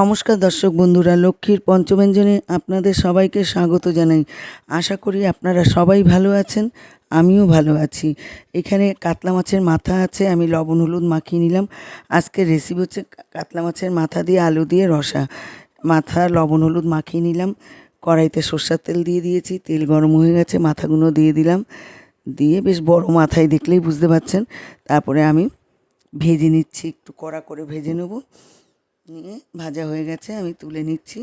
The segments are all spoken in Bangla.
নমস্কার দর্শক বন্ধুরা, লক্ষ্মীর পঞ্চব্যঞ্জনে আপনাদের সবাইকে স্বাগত জানাই। আশা করি আপনারা সবাই ভালো আছেন, আমিও ভালো আছি। এখানে কাতলা মাছের মাথা আছে, আমি লবণ হলুদ মাখিয়ে নিলাম। আজকের রেসিপি হচ্ছে কাতলা মাছের মাথা দিয়ে আলু দিয়ে রসা। মাথা লবণ হলুদ মাখিয়ে নিলাম, কড়াইতে সর্ষের তেল দিয়ে দিয়েছি, তেল গরম হয়ে গেছে, মাথাগুলো দিয়ে দিলাম। দিয়ে বেশ বড় মাথায় দেখলেই বুঝতে পারছেন। তারপরে আমি ভেজে নিচ্ছি, একটু কড়া করে ভেজে নেব। নিয়ে ভাজা হয়ে গেছে, আমি তুলে নিচ্ছি।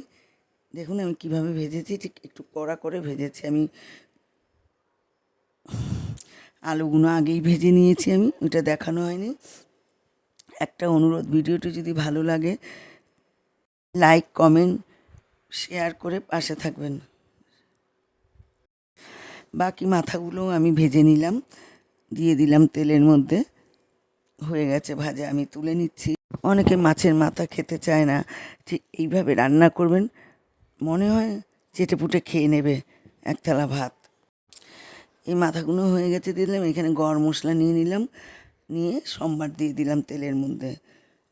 দেখুন আমি কীভাবে ভেজেছি, ঠিক একটু কড়া করে ভেজেছি আমি। আলুগুলো আগেই ভেজে নিয়েছি আমি, ওইটা দেখানো হয়নি। একটা অনুরোধ, ভিডিওটি যদি ভালো লাগে, লাইক, কমেন্ট, শেয়ার করে পাশে থাকবেন। বাকি মাথাগুলো আমি ভেজে নিলাম, দিয়ে দিলাম তেলের মধ্যে। হয়ে গেছে ভাজা, আমি তুলে নিচ্ছি। অনেকে মাছের মাথা খেতে চায় না ঠিক এইভাবে রান্না করবেন, মনে হয় চেটে পুটে খেয়ে নেবে এক থালা ভাত। এই মাথাগুলো হয়ে গেছে দিলাম এখানে গরম মশলা নিয়ে নিলাম, নিয়ে সোমবার দিয়ে দিলাম তেলের মধ্যে।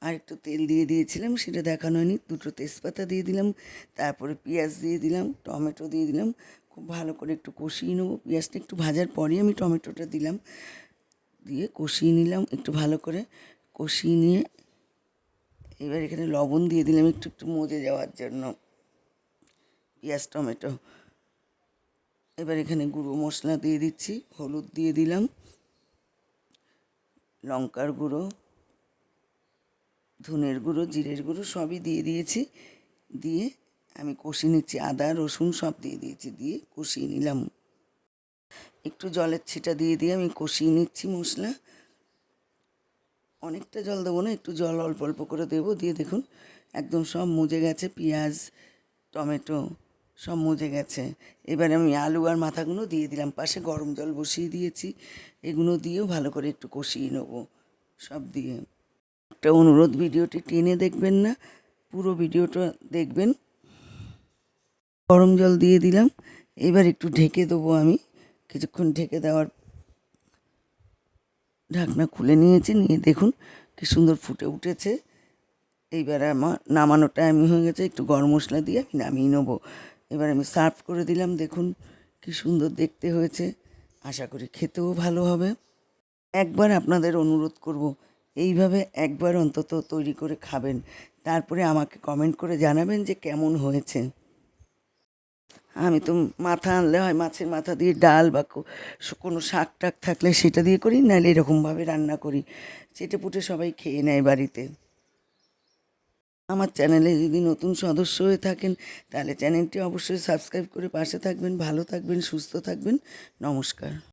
আর একটু তেল দিয়ে দিয়েছিলাম, সেটা দেখানো হয়নি, দুটো তেজপাতা দিয়ে দিলাম, তারপরে পেঁয়াজ দিয়ে দিলাম, টমেটো দিয়ে দিলাম, খুব ভালো করে একটু কষিয়ে নেব। পেঁয়াজটা একটু ভাজার পরেই আমি টমেটোটা দিলাম, দিয়ে কষিয়ে নিলাম, একটু ভালো করে কষিয়ে নিয়ে এবার এখানে লবণ দিয়ে দিলাম একটু একটু মজে যাওয়ার জন্য। পেঁয়াজ, টমেটো। এবার এখানে গুঁড়ো মশলা দিয়ে দিচ্ছি, হলুদ দিয়ে দিলাম, লঙ্কার গুঁড়ো, ধনের গুঁড়ো, জিরের গুঁড়ো সবই দিয়ে দিয়েছি। দিয়ে আমি কষিয়ে নিচ্ছি, আদা, রসুন সব দিয়ে দিয়েছি, দিয়ে কষিয়ে নিলাম। একটু জলের ছিটা দিয়ে দিয়ে আমি কষিয়ে নিচ্ছি মশলা। অনেকটা জল দেবো না, একটু জল অল্প অল্প করে দেবো, দিয়ে দেখুন একদম সব মুজে গেছে, পেঁয়াজ, টমেটো সব মুজে গেছে। এবার আমি আলু আর মাথাগুলো দিয়ে দিলাম, পাশে গরম জল বসিয়ে দিয়েছি, এগুলো দিয়েও ভালো করে একটু কষিয়ে নেব, সব দিয়ে। একটা অনুরোধ, ভিডিওটি টেনে দেখবেন না, পুরো ভিডিওটা দেখবেন। গরম জল দিয়ে দিলাম, এবার একটু ঢেকে দেবো আমি, কিছুক্ষণ ঢেকে দেওয়ার ঢাকনা খুলে নিয়েছি, নিয়ে দেখুন কি সুন্দর ফুটে উঠেছে। এইবার আমার নামানোটা আমি হয়ে গেছে, একটু গরম মশলা দিয়ে আমি নামিয়ে নেব। এবার আমি সার্ভ করে দিলাম, দেখুন কি সুন্দর দেখতে হয়েছে। আশা করি খেতেও ভালো হবে। একবার আপনাদের অনুরোধ করব, এইভাবে একবার অন্তত তৈরি করে খাবেন। তারপরে আমাকে কমেন্ট করে জানাবেন যে কেমন হয়েছে। আমি তো মাথা আনলে হয়, মাছের মাথা দিয়ে ডাল বা কোনো শাক টাক থাকলে সেটা দিয়ে করি, নাহলে এরকমভাবে রান্না করি। চেটে পুটে সবাই খেয়ে নেয় বাড়িতে। আমার চ্যানেলে যদি নতুন সদস্য হয়ে থাকেন, তাহলে চ্যানেলটি অবশ্যই সাবস্ক্রাইব করে পাশে থাকবেন, ভালো থাকবেন, সুস্থ থাকবেন। নমস্কার।